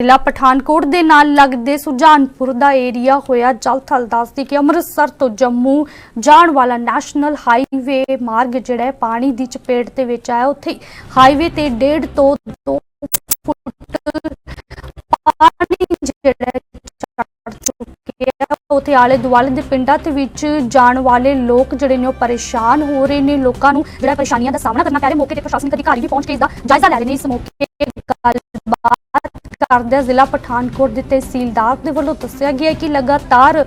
ਜ਼ਿਲ੍ਹਾ ਪਠਾਨਕੋਟ ਦੇ ਨਾਲ ਲੱਗਦੇ ਸੁਜਾਨਪੁਰ ਦਾ ਏਰੀਆ ਹੋਇਆ ਜਲਥਲ ਦੱਸਦੀ ਕਿ ਅੰਮ੍ਰਿਤਸਰ ਤੋਂ ਜੰਮੂ ਜਾਣ ਵਾਲਾ ਨੈਸ਼ਨਲ ਹਾਈਵੇ ਮਾਰਗ ਜਿਹੜਾ ਹੈ, ਪਾਣੀ ਦੀ ਚਪੇਟ ਦੇ ਵਿੱਚ ਆਇਆ। ਉੱਥੇ ਹਾਈਵੇ ਤੇ 1.5 ਤੋਂ 2 ਫੁੱਟ ਪਾਣੀ ਜਿਹੜਾ ਚੜ ਚੁੱਕਿਆ ਉਥੇ ਆਲੇ ਦੁਆਲੇ ਦੇ ਪਿੰਡਾਂ ਦੇ ਵਿੱਚ ਜਾਣ ਵਾਲੇ ਲੋਕ ਜਿਹੜੇ ਨੇ ਉਹ ਪਰੇਸ਼ਾਨ ਹੋ ਰਹੇ ਨੇ। ਲੋਕਾਂ ਨੂੰ ਜਿਹੜਾ ਪਰੇਸ਼ਾਨੀਆਂ ਦਾ ਸਾਹਮਣਾ ਕਰਨਾ ਪੈ ਰਿਹਾ। ਮੌਕੇ ਤੇ ਪ੍ਰਸ਼ਾਸਨਿਕ ਅਧਿਕਾਰੀ ਵੀ ਪਹੁੰਚ ਕੇ ਇਸ ਦਾ ਜਾਇਜ਼ਾ ਲੈ ਰਹੇ ਨੇ। ਇਸ ਮੌਕੇ ਗੱਲਬਾਤ ਕਰਦਿਆਂ ਜ਼ਿਲ੍ਹਾ ਪਠਾਨਕੋਟ ਦੇ ਤਹਿਸੀਲਦਾਰ ਦੇ ਵੱਲੋਂ ਦੱਸਿਆ ਗਿਆ ਕਿ ਲਗਾਤਾਰ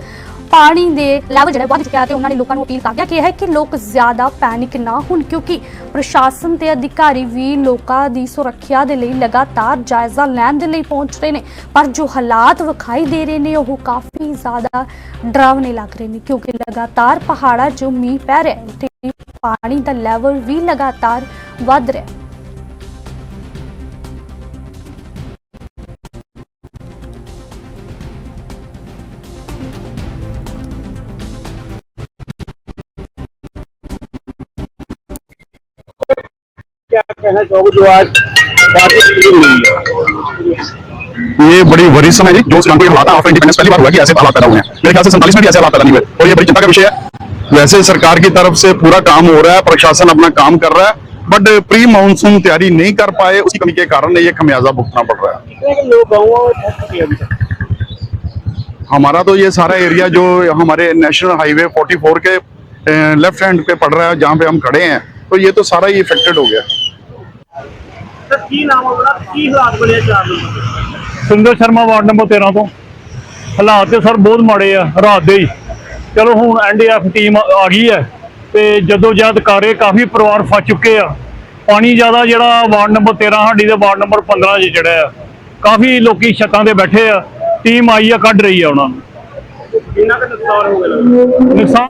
ਪਾਣੀ ਦੇ ਲੈਵਲ ਜਿਹੜਾ ਵੱਧ ਚੁੱਕਿਆ ਤੇ ਉਹਨਾਂ ਨੇ ਲੋਕਾਂ ਨੂੰ ਅਪੀਲ ਕਰਦਿਆਂ ਕਿਹਾ ਹੈ ਕਿ ਲੋਕ ਜ਼ਿਆਦਾ ਪੈਨਿਕ ਨਾ ਹੋਣ ਕਿਉਂਕਿ ਪ੍ਰਸ਼ਾਸਨ ਤੇ ਅਧਿਕਾਰੀ ਵੀ ਲੋਕਾਂ ਦੀ ਸੁਰੱਖਿਆ ਦੇ ਲਈ ਲਗਾਤਾਰ ਜਾਇਜ਼ਾ ਲੈਣ ਦੇ ਲਈ ਪਹੁੰਚ ਰਹੇ ਨੇ। ਪਰ ਜੋ ਹਾਲਾਤ ਵਿਖਾਈ ਦੇ ਰਹੇ ਨੇ, ਉਹ ਕਾਫੀ ਜ਼ਿਆਦਾ ਡਰਾਵਨੇ ਲੱਗ ਰਹੇ ਨੇ ਕਿਉਂਕਿ ਲਗਾਤਾਰ ਪਹਾੜਾਂ 'ਚ ਮੀਂਹ ਪੈ ਰਿਹਾ ਹੈ ਤੇ ਪਾਣੀ ਦਾ ਲੈਵਲ ਵੀ ਲਗਾਤਾਰ ਵੱਧ ਰਿਹਾ ਹੈ। कहना चाहोगे जो आज बारिश शुरू हुई ये बड़ी वरीसम है जी जो कानपुर के हालात आफ्टर इंडिपेंडेंस पहली बार हुआ कि ऐसे हालात पैदा हुए हैं। मेरे ख्याल से सैंतालीस में भी ऐसे हालात पैदा नहीं हुए। और ये बड़ी चिंता का विषय है। वैसे सरकार की तरफ़ से पूरा काम हो रहा है प्रशासन अपना काम कर रहा है बट प्री मानसून तैयारी नहीं कर पाए उसकी कमी के कारण ये खमियाजा भुगतना पड़ रहा है। हमारा तो ये सारा एरिया जो हमारे नेशनल हाईवे 44 के लेफ़्ट हैंड पे पड़ रहा है जहाँ पे हम खड़े हैं तो ये तो सारा ही इफेक्टेड हो गया। ਸਰ ਕੀ ਨਾਮ ਉਹਦਾ? ਕੀ ਹਾਲਾਤ ਬਣਿਆ ਚਾਰ number Sundar Sharma ward number 13 ਤੋਂ। ਹਾਲਾਤ ਤੇ ਸਰ ਬਹੁਤ ਮਾੜੇ ਆ ਰਾਤ ਦੇ ਚਲੋ ਹੁਣ ਟੀਮ ਆ ਗਈ ਹੈ ਤੇ ਜਦੋਂ ਜਦ ਕਾਰੇ ਕਾਫੀ ਪਰਿਵਾਰ ਫਸ ਚੁੱਕੇ ਆ। ਪਾਣੀ ਜ਼ਿਆਦਾ ਜਿਹੜਾ ਵਾਰਡ ਨੰਬਰ 13 ਸਾਡੀ ਦੇ ਵਾਰਡ ਨੰਬਰ 15 'ਚ ਜਿਹੜਾ ਆ। ਕਾਫੀ ਲੋਕੀ ਛੱਤਾਂ ਤੇ ਬੈਠੇ ਆ ਟੀਮ ਆਈ ਆ ਕੱਢ ਰਹੀ ਆ ਉਹਨਾਂ ਨੂੰ। ਕਿੰਨਾ ਕੁ ਨੁਕਸਾਨ ਹੋ ਗਿਆ? ਨੁਕਸਾਨ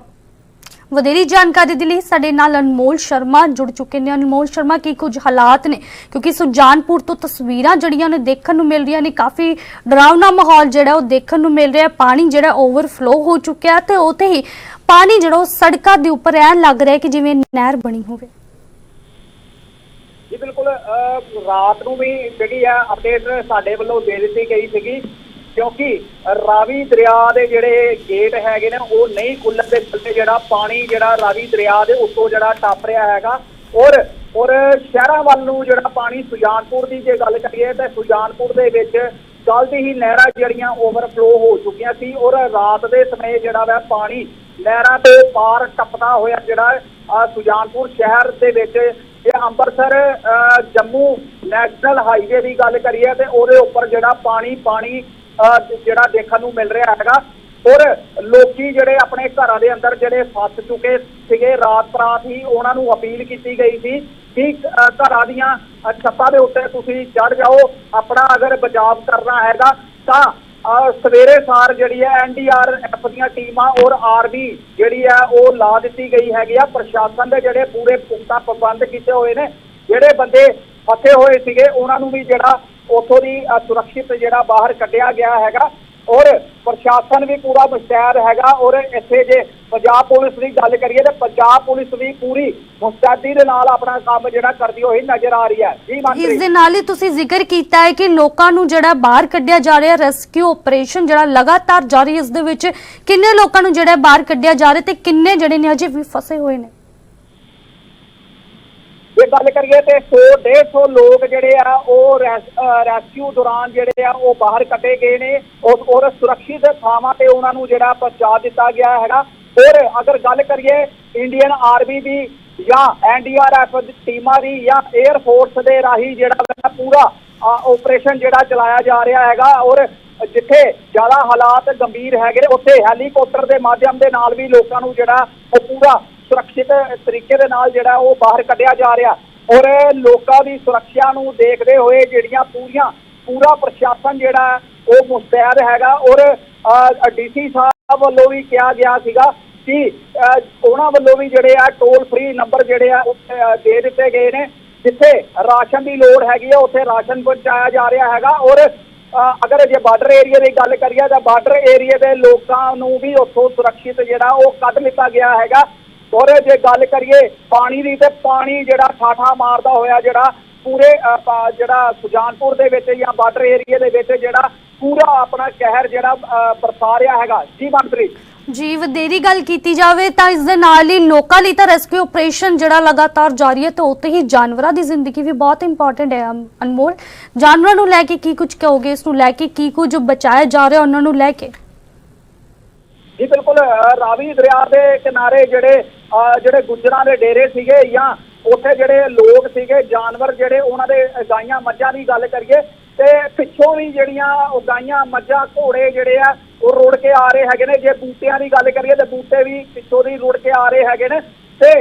ਵਧੇਰੀ ਜਾਣਕਾਰੀ ਦੇ ਲਈ ਸਾਡੇ ਨਾਲ ਅਨਮੋਲ ਸ਼ਰਮਾ ਜੁੜ ਚੁੱਕੇ ਨੇ। ਅਨਮੋਲ ਸ਼ਰਮਾ, ਕੀ ਕੁਝ ਹਾਲਾਤ ਨੇ? ਕਿਉਂਕਿ ਸੁਜਾਨਪੁਰ ਤੋਂ ਤਸਵੀਰਾਂ ਜਿਹੜੀਆਂ ਨੇ ਦੇਖਣ ਨੂੰ ਮਿਲ ਰਹੀਆਂ ਨੇ, ਕਾਫੀ ਡਰਾਵਨਾ ਮਾਹੌਲ ਜਿਹੜਾ ਉਹ ਦੇਖਣ ਨੂੰ ਮਿਲ ਰਿਹਾ। ਪਾਣੀ ਜਿਹੜਾ ਓਵਰਫਲੋ ਹੋ ਚੁੱਕਿਆ ਤੇ ਉਤੇ ਹੀ ਪਾਣੀ ਜਿਹੜਾ ਉਹ ਸੜਕਾਂ ਦੇ ਉੱਪਰ ਐਨ ਲੱਗ ਰਿਹਾ ਕਿ ਜਿਵੇਂ ਨਹਿਰ ਬਣੀ ਹੋਵੇ। ਜੀ, ਬਿਲਕੁਲ ਰਾਤ ਨੂੰ ਵੀ ਜਿਹੜੀ ਆ ਅਪਡੇਟ ਸਾਡੇ ਵੱਲੋਂ ਦੇ ਦਿੱਤੀ ਗਈ ਸੀਗੀ। ਕਿਉਂਕਿ ਰਾਵੀ ਦਰਿਆ ਦੇ ਜਿਹੜੇ ਗੇਟ ਹੈਗੇ ਨੇ ਉਹ ਨਹੀਂ ਖੁੱਲਣ ਦੇ ਚੱਲਦੇ। ਜਿਹੜਾ ਪਾਣੀ ਜਿਹੜਾ ਰਾਵੀ ਦਰਿਆ ਦੇ ਉੱਤੋਂ ਜਿਹੜਾ ਟੱਪ ਰਿਹਾ ਹੈਗਾ ਔਰ ਔਰ ਸ਼ਹਿਰਾਂ ਵੱਲ ਨੂੰ ਜਿਹੜਾ ਪਾਣੀ ਸੁਜਾਨਪੁਰ ਦੀ ਜੇ ਗੱਲ ਕਰੀਏ ਤਾਂ ਸੁਜਾਨਪੁਰ ਦੇ ਵਿੱਚ ਜਲਦੀ ਹੀ ਨਹਿਰਾਂ ਜਿਹੜੀਆਂ ਓਵਰਫਲੋ ਹੋ ਚੁੱਕੀਆਂ ਸੀ ਔਰ ਰਾਤ ਦੇ ਸਮੇਂ ਜਿਹੜਾ ਵਾ ਪਾਣੀ ਨਹਿਰਾਂ ਤੇ ਪਾਰ ਟੱਪਦਾ ਹੋਇਆ ਜਿਹੜਾ ਸੁਜਾਨਪੁਰ ਸ਼ਹਿਰ ਦੇ ਵਿੱਚ ਇਹ ਅੰਮ੍ਰਿਤਸਰ ਅਹ, ਜੰਮੂ ਨੈਸ਼ਨਲ ਹਾਈਵੇ ਦੀ ਗੱਲ ਕਰੀਏ ਤੇ ਉਹਦੇ ਉੱਪਰ ਜਿਹੜਾ ਪਾਣੀ ਪਾਣੀ ਜਿਹੜਾ ਦੇਖਣ ਨੂੰ ਮਿਲ ਰਿਹਾ ਹੈਗਾ। ਔਰ ਲੋਕੀ ਜਿਹੜੇ ਆਪਣੇ ਘਰਾਂ ਦੇ ਅੰਦਰ ਜਿਹੜੇ ਫਸ ਚੁੱਕੇ ਸੀਗੇ, ਰਾਤ ਰਾਤ ਹੀ ਉਹਨਾਂ ਨੂੰ ਅਪੀਲ ਕੀਤੀ ਗਈ ਸੀ ਕਿ ਘਰਾਂ ਦੀਆਂ ਛੱਤਾਂ ਦੇ ਉੱਤੇ ਤੁਸੀਂ ਚੜ ਜਾਓ। ਆਪਣਾ ਅਗਰ ਬਚਾਅ ਕਰਨਾ ਹੈਗਾ, ਤਾਂ ਸਵੇਰੇ ਸਾਰ ਜਿਹੜੀ ਹੈ ਐਨਡੀਆਰਐਫ ਦੀਆਂ ਟੀਮਾਂ ਔਰ ਆਰਮੀ ਜਿਹੜੀ ਹੈ ਉਹ ਲਾ ਦਿੱਤੀ ਗਈ ਹੈਗੀ ਆ। ਪ੍ਰਸ਼ਾਸਨ ਦੇ ਜਿਹੜੇ ਪੂਰੇ ਪੁਖਤਾ ਪ੍ਰਬੰਧ ਕੀਤੇ ਹੋਏ ਨੇ, ਜਿਹੜੇ ਬੰਦੇ ਫਸੇ ਹੋਏ ਸੀਗੇ, ਉਹਨਾਂ ਨੂੰ ਵੀ ਜਿਹੜਾ ਉੱਥੋਂ ਦੀ ਅਹ, ਸੁਰੱਖਿਅਤ ਜਿਹੜਾ ਬਾਹਰ ਕੱਢਿਆ ਗਿਆ ਹੈਗਾ ਔਰ ਪ੍ਰਸ਼ਾਸਨ ਵੀ ਪੂਰਾ ਮੁਸਤੈਦ ਹੈਗਾ ਔਰ ਇੱਥੇ ਜੇ ਪੰਜਾਬ ਪੁਲਿਸ ਦੀ ਗੱਲ ਕਰੀਏ ਤਾਂ ਪੰਜਾਬ ਪੁਲਿਸ ਵੀ ਪੂਰੀ ਮੁਸਤੈਦੀ ਦੇ ਨਾਲ ਆਪਣਾ ਕੰਮ ਜਿਹੜਾ ਕਰਦੀ ਹੋਈ ਨਜ਼ਰ ਆ ਰਹੀ ਹੈ। ਜੀ ਇਸ ਮੰਤਰੀ ਦੇ ਨਾਲ ਹੀ ਤੁਸੀਂ ਜ਼ਿਕਰ ਕੀਤਾ ਹੈ ਕਿ ਲੋਕਾਂ ਨੂੰ ਜਿਹੜਾ ਬਾਹਰ ਕੱਢਿਆ ਜਾ ਰਿਹਾ ਰੈਸਕਿਊ ਆਪਰੇਸ਼ਨ ਜਿਹੜਾ ਲਗਾਤਾਰ ਜਾਰੀ ਇਸ ਦੇ ਵਿੱਚ ਕਿੰਨੇ ਲੋਕਾਂ ਨੂੰ ਜਿਹੜਾ ਬਾਹਰ ਕੱਢਿਆ ਜਾ ਰਿਹਾ ਤੇ ਕਿੰਨੇ ਜਿਹੜੇ ਨੇ ਅਜੇ ਵੀ ਫਸੇ ਹੋਏ ਨੇ? ਜੇ ਗੱਲ ਕਰੀਏ ਤੇ 100 150 ਲੋਕ ਜਿਹੜੇ ਆ ਉਹ ਰੈਸ- ਰੈਸਕਿਊ ਦੌਰਾਨ ਜਿਹੜੇ ਆ ਉਹ ਬਾਹਰ ਕੱਢੇ ਗਏ ਨੇ। ਔਰ ਸੁਰੱਖਿਅਤ ਥਾਵਾਂ ਤੇ ਉਹਨਾਂ ਨੂੰ ਜਿਹੜਾ ਪਹੁੰਚਾ ਦਿੱਤਾ ਗਿਆ ਹੈਗਾ। ਔਰ ਅਗਰ ਗੱਲ ਕਰੀਏ ਇੰਡੀਅਨ ਆਰਮੀ ਦੀ ਜਾਂ ਐਨਡੀਆਰਐਫ ਟੀਮਾਂ ਦੀ ਜਾਂ 에ਅਰ ਫੋਰਸ ਦੇ ਰਾਹੀਂ ਜਿਹੜਾ ਪੂਰਾ ਆਪਰੇਸ਼ਨ ਜਿਹੜਾ ਚਲਾਇਆ ਜਾ ਰਿਹਾ ਹੈਗਾ। ਔਰ ਜਿੱਥੇ ਜ਼ਿਆਦਾ ਹਾਲਾਤ ਗੰਭੀਰ ਹੈਗੇ ਨੇ, ਉੱਥੇ ਹੈਲੀਕਾਪਟਰ ਦੇ ਮਾਧਿਅਮ ਦੇ ਨਾਲ ਵੀ ਲੋਕਾਂ ਨੂੰ ਜਿਹੜਾ ਉਹ ਪੂਰਾ ਸੁਰੱਖਿਅਤ ਤਰੀਕੇ ਦੇ ਨਾਲ ਜਿਹੜਾ ਉਹ ਬਾਹਰ ਕੱਢਿਆ ਜਾ ਰਿਹਾ। ਔਰ ਲੋਕਾਂ ਦੀ ਸੁਰੱਖਿਆ ਨੂੰ ਦੇਖਦੇ ਹੋਏ ਜਿਹੜੀਆਂ ਪੂਰੀਆਂ ਪੂਰਾ ਪ੍ਰਸ਼ਾਸਨ ਜਿਹੜਾ ਉਹ ਮੁਸਤੈਦ ਹੈਗਾ। ਔਰ ਡੀਸੀ ਸਾਹਿਬ ਵੱਲੋਂ ਵੀ ਕਿਹਾ ਗਿਆ ਸੀਗਾ ਕਿ ਉਹਨਾਂ ਵੱਲੋਂ ਵੀ ਜਿਹੜੇ ਆ ਟੋਲ ਫ੍ਰੀ ਨੰਬਰ ਜਿਹੜੇ ਆ ਉਹ, ਦੇ ਦਿੱਤੇ ਗਏ ਨੇ ਜਿੱਥੇ ਰਾਸ਼ਨ ਦੀ ਲੋੜ ਹੈਗੀ ਆ ਉੱਥੇ ਰਾਸ਼ਨ ਪਹੁੰਚਾਇਆ ਜਾ ਰਿਹਾ ਹੈਗਾ। ਔਰ ਅਗਰ ਜੇ ਬਾਰਡਰ ਏਰੀਆ ਦੀ ਗੱਲ ਕਰੀਏ ਤਾਂ ਬਾਰਡਰ ਏਰੀਆ ਦੇ ਲੋਕਾਂ ਨੂੰ ਵੀ ਉੱਥੋਂ ਸੁਰੱਖਿਅਤ ਜਿਹੜਾ ਉਹ ਕੱਢ ਲਿੱਤਾ ਗਿਆ ਹੈਗਾ। ਔਰ ਜੇ ਗੱਲ ਕਰੀਏ, ਪਾਣੀ ਦੀ ਤੇ ਪਾਣੀ ਜਿਹੜਾ ਠਾਠਾ ਮਾਰਦਾ ਹੋਇਆ ਜਿਹੜਾ ਪੂਰੇ ਜਿਹੜਾ ਸੁਜਾਨਪੁਰ ਦੇ ਵਿੱਚ ਜਾਂ ਬਾਰਡਰ ਏਰੀਆ ਦੇ ਵਿੱਚ ਜਿਹੜਾ ਪੂਰਾ ਆਪਣਾ ਕਹਿਰ ਜਿਹੜਾ ਬਰਸਾ ਰਿਹਾ ਹੈਗਾ। ਜੀ ਮਨਪ੍ਰੀਤ। ਜੀ, ਵਧੇਰੀ ਗੱਲ ਕੀਤੀ ਜਾਵੇ ਤਾਂ ਇਸ ਦੇ ਨਾਲ ਹੀ ਲੋਕਾਂ ਲਈ ਤਾਂ ਰੈਸਕਿਊ ਆਪਰੇਸ਼ਨ ਜਿਹੜਾ ਲਗਾਤਾਰ ਜਾਰੀ ਹੈ ਤੇ ਉੱਥੇ ਹੀ ਜਾਨਵਰਾਂ ਦੀ ਜ਼ਿੰਦਗੀ ਵੀ ਬਹੁਤ ਇੰਪੋਰਟੈਂਟ ਹੈ ਅਨਮੋਲ। ਜਾਨਵਰਾਂ ਨੂੰ ਲੈ ਕੇ ਕੀ ਕੁਝ ਕਹੋਗੇ? ਇਸ ਨੂੰ ਲੈ ਕੇ ਕੀ ਕੁਝ ਬਚਾਇਆ ਜਾ ਰਿਹਾ? ਉਹਨਾਂ ਨੂੰ ਲੈ ਕੇ। ਰਾਵੀ ਦਰਿਆ ਦੇ ਕਿਨਾਰੇ ਜਿਹੜੇ ਅ, ਜਿਹੜੇ ਗੁੱਜਰਾਂ ਦੇ ਡੇਰੇ ਸੀਗੇ ਜਾਂ ਉੱਥੇ ਜਿਹੜੇ ਲੋਕ ਸੀਗੇ ਜਾਨਵਰ ਜਿਹੜੇ ਉਹਨਾਂ ਦੇ ਗਾਈਆਂ ਮੱਝਾਂ ਦੀ ਗੱਲ ਕਰੀਏ ਤੇ ਪਿੱਛੋਂ ਵੀ ਜਿਹੜੀਆਂ ਉਹ ਗਾਈਆਂ ਮੱਝਾਂ ਘੋੜੇ ਜਿਹੜੇ ਆ ਉਹ ਰੁੜ ਕੇ ਆ ਰਹੇ ਹੈਗੇ ਨੇ। ਜੇ ਬੂਟਿਆਂ ਦੀ ਗੱਲ ਕਰੀਏ ਤੇ ਬੂਟੇ ਵੀ ਪਿੱਛੋਂ ਦੀ ਰੁੜ ਕੇ ਆ ਰਹੇ ਹੈਗੇ ਨੇ। ਤੇ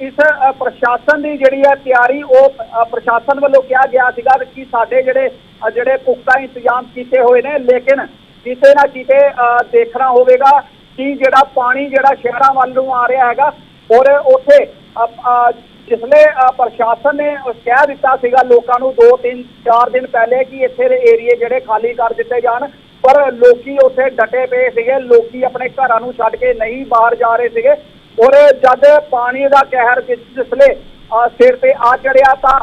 ਇਸ ਪ੍ਰਸ਼ਾਸਨ ਦੀ ਜਿਹੜੀ ਹੈ ਤਿਆਰੀ ਉਹ ਪ੍ਰਸ਼ਾਸਨ ਵੱਲੋਂ ਕਿਹਾ ਗਿਆ ਸੀਗਾ ਕਿ ਸਾਡੇ ਜਿਹੜੇ ਜਿਹੜੇ ਪੁਖਤਾ ਇੰਤਜ਼ਾਮ ਕੀਤੇ ਹੋਏ ਨੇ ਲੇਕਿਨ ਕਿਤੇ ਨਾ ਕਿਤੇ ਅ, ਦੇਖਣਾ ਹੋਵੇਗਾ ਕਿ ਜਿਹੜਾ ਪਾਣੀ ਜਿਹੜਾ ਸ਼ਹਿਰਾਂ ਵੱਲ ਨੂੰ ਆ ਰਿਹਾ ਹੈਗਾ ਔਰ ਉੱਥੇ ਅ, ਪ੍ਰਸ਼ਾਸਨ ਨੇ ਕਹਿ ਦਿੱਤਾ ਸੀਗਾ ਲੋਕਾਂ ਨੂੰ 2 3 4 ਦਿਨ ਪਹਿਲੇ ਕਿ ਇੱਥੇ ਦੇ ਏਰੀਏ ਜਿਹੜੇ ਖਾਲੀ ਕਰ ਦਿੱਤੇ ਜਾਣ ਪਰ ਲੋਕੀ ਉੱਥੇ ਡਟੇ ਪਏ ਸੀਗੇ ਲੋਕੀ ਆਪਣੇ ਘਰਾਂ ਨੂੰ ਛੱਡ ਕੇ ਨਹੀਂ ਬਾਹਰ ਜਾ ਰਹੇ ਸੀਗੇ ਔਰ ਜਦ ਪਾਣੀ ਦਾ ਕਹਿਰ ਜਿਸ- ਜਿਸਲੇ ਸਿਰ ਤੇ ਆ ਚੜਿਆ ਤਾਂ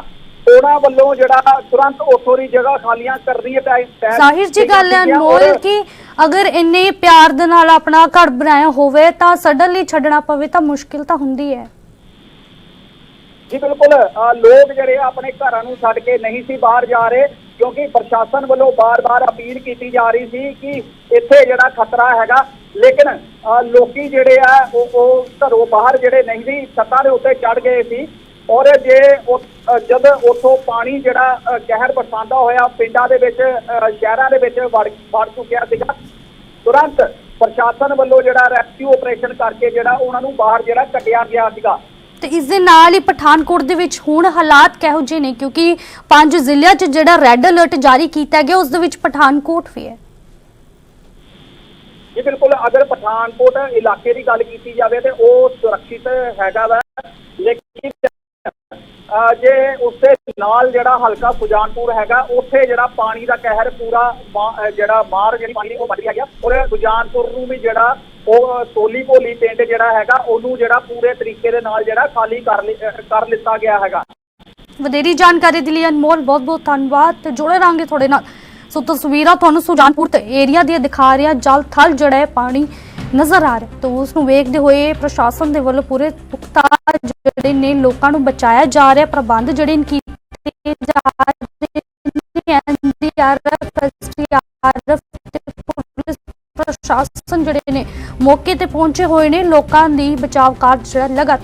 ਉਹਨਾਂ ਵੱਲੋਂ ਜਿਹੜਾ ਤੁਰੰਤ ਉੱਥੋਂ ਦੀ ਜਗ੍ਹਾ ਖਾਲੀਆਂ ਕਰਨੀ ਪੈ- ਜ਼ਾਹਿਰ ਜੀ ਗੱਲ ਹੈ ਅਨਮੋਲ ਕਿ ਅਗਰ ਇੰਨੇ ਪਿਆਰ ਦੇ ਨਾਲ ਆਪਣਾ ਘਰ ਬਣਾਇਆ ਹੋਵੇ ਤਾਂ ਸਡਨਲੀ ਛੱਡਣਾ ਪਵੇ ਤਾਂ ਮੁਸ਼ਕਿਲ ਤਾਂ ਹੁੰਦੀ ਹੈ। ਜੀ ਬਿਲਕੁਲ ਲੋਕ ਜਿਹੜੇ ਆਪਣੇ ਘਰਾਂ ਨੂੰ ਛੱਡ ਕੇ ਨਹੀਂ ਸੀ ਬਾਹਰ ਜਾ ਰਹੇ ਕਿਉਂਕਿ ਪ੍ਰਸ਼ਾਸਨ ਵੱਲੋਂ ਬਾਰ-ਬਾਰ ਅਪੀਲ ਕੀਤੀ ਜਾ ਰਹੀ ਸੀ ਕਿ ਇੱਥੇ ਜਿਹੜਾ ਖਤਰਾ ਹੈਗਾ ਲੇਕਿਨ ਲੋਕੀ ਜਿਹੜੇ ਆ ਉਹ ਉਹ ਘਰੋਂ ਬਾਹਰ ਜਿਹੜੇ ਨਹੀਂ ਸੀ ਛੱਤਾਂ ਦੇ ਉੱਤੇ ਚੜ ਗਏ ਸੀ ਔਰ ਜੇ ਜਦ ਉੱਥੋਂ ਪਾਣੀ ਜਿਹੜਾ ਕਹਿਰ ਬਰਸਾਉਂਦਾ ਹੋਇਆ ਪਿੰਡਾਂ ਦੇ ਵਿੱਚ ਸ਼ਹਿਰਾਂ ਦੇ ਵਿੱਚ ਵੜ ਵੜ ਚੁੱਕਿਆ ਸੀਗਾ ਤੁਰੰਤ ਪ੍ਰਸ਼ਾਸਨ ਵੱਲੋਂ ਜਿਹੜਾ ਰੈਸਕਿਊ ਆਪਰੇਸ਼ਨ ਕਰਕੇ ਜਿਹੜਾ ਉਹਨਾਂ ਨੂੰ ਬਾਹਰ ਜਿਹੜਾ ਕੱਢਿਆ ਗਿਆ ਸੀਗਾ। ਤੇ ਇਸ ਦੇ ਨਾਲ ਹੀ ਪਠਾਨਕੋਟ ਦੇ ਵਿੱਚ ਹੁਣ ਹਾਲਾਤ ਕਿਹੋ ਜਿਹੇ ਨੇ? ਕਿਉਂਕਿ ਪੰਜ ਜ਼ਿਲ੍ਹਿਆਂ 'ਚ ਜਿਹੜਾ ਰੈੱਡ ਅਲਰਟ ਜਾਰੀ ਕੀਤਾ ਗਿਆ ਉਸ ਦੇ ਵਿੱਚ ਪਠਾਨਕੋਟ ਵੀ ਹੈ। ਜੀ ਬਿਲਕੁਲ ਅਗਰ ਪਠਾਨਕੋਟ ਇਲਾਕੇ ਦੀ ਗੱਲ ਕੀਤੀ ਜਾਵੇ ਤੇ ਉਹ ਸੁਰੱਖਿਅਤ ਹੈਗਾ ਵਾ ਲੇਕਿਨ ਅਹ, ਜੇ ਉਸਦੇ ਨਾਲ ਜਿਹੜਾ ਹਲਕਾ ਸੁਜਾਨਪੁਰ ਹੈਗਾ ਉੱਥੇ ਜਿਹੜਾ ਪਾਣੀ ਦਾ ਕਹਿਰ ਪੂਰਾ ਜਿਹੜਾ ਮਾਰ ਜਿਹੜੀ ਪਾਣੀ ਉਹ ਵੱਧ ਗਿਆ ਔਰ ਸੁਜਾਨਪੁਰ ਨੂੰ ਵੀ ਜਿਹੜਾ ਉਹ ਸੋਲੀ ਭੋਲੀ ਪਿੰਡ ਜਿਹੜਾ ਹੈਗਾ ਉਹਨੂੰ ਜਿਹੜਾ ਪੂਰੇ ਤਰੀਕੇ ਦੇ ਨਾਲ ਜਿਹੜਾ ਖਾਲੀ ਕਰ ਕਰ ਲਿੱਤਾ ਗਿਆ ਹੈਗਾ। ਵਧੇਰੀ ਜਾਣਕਾਰੀ ਦੇ ਲਈ ਅਨਮੋਲ ਬਹੁਤ ਬਹੁਤ ਧੰਨਵਾਦ ਤੇ ਜੁੜੇ ਰਹਾਂਗੇ ਤੁਹਾਡੇ ਨਾਲ। ਸੋ ਤਸਵੀਰਾਂ ਤੁਹਾਨੂੰ ਸੁਜਾਨਪੁਰ ਤੇ ਏਰੀਆ ਦੀਆਂ ਦਿਖਾ ਰਿਹਾ ਜਲ ਥਲ ਜਿਹੜਾ ਹੈ ਪਾਣੀ ਨਜ਼ਰ ਆ ਰਿਹਾ। ਤਾਂ ਉਸ ਨੂੰ ਵੇਖਦੇ ਹੋਏ ਪ੍ਰਸ਼ਾਸਨ ਦੇ ਵੱਲੋਂ ਪੂਰੇ ਪੁਖਤਾ ਜਿਹੜੇ ਨੇ ਲੋਕਾਂ ਨੂੰ ਬਚਾਇਆ ਜਾ ਰਿਹਾ ਪ੍ਰਬੰਧ ਜਿਹੜੇ ਨੇ ਕੀਤੇ ਜਾ ਰਹੇ ਐਨਡੀਆਰਐਫ ਐਸਡੀਆਰਐਫ ਤੇ ਪੁਲਿਸ ਪ੍ਰਸ਼ਾਸਨ ਜਿਹੜੇ ਨੇ ਮੌਕੇ ਤੇ ਪਹੁੰਚੇ ਹੋਏ ਨੇ, ਲੋਕਾਂ ਦੀ ਬਚਾਵ ਕਾਰਜ ਜਿਹੜਾ ਲਗਾਤਾਰ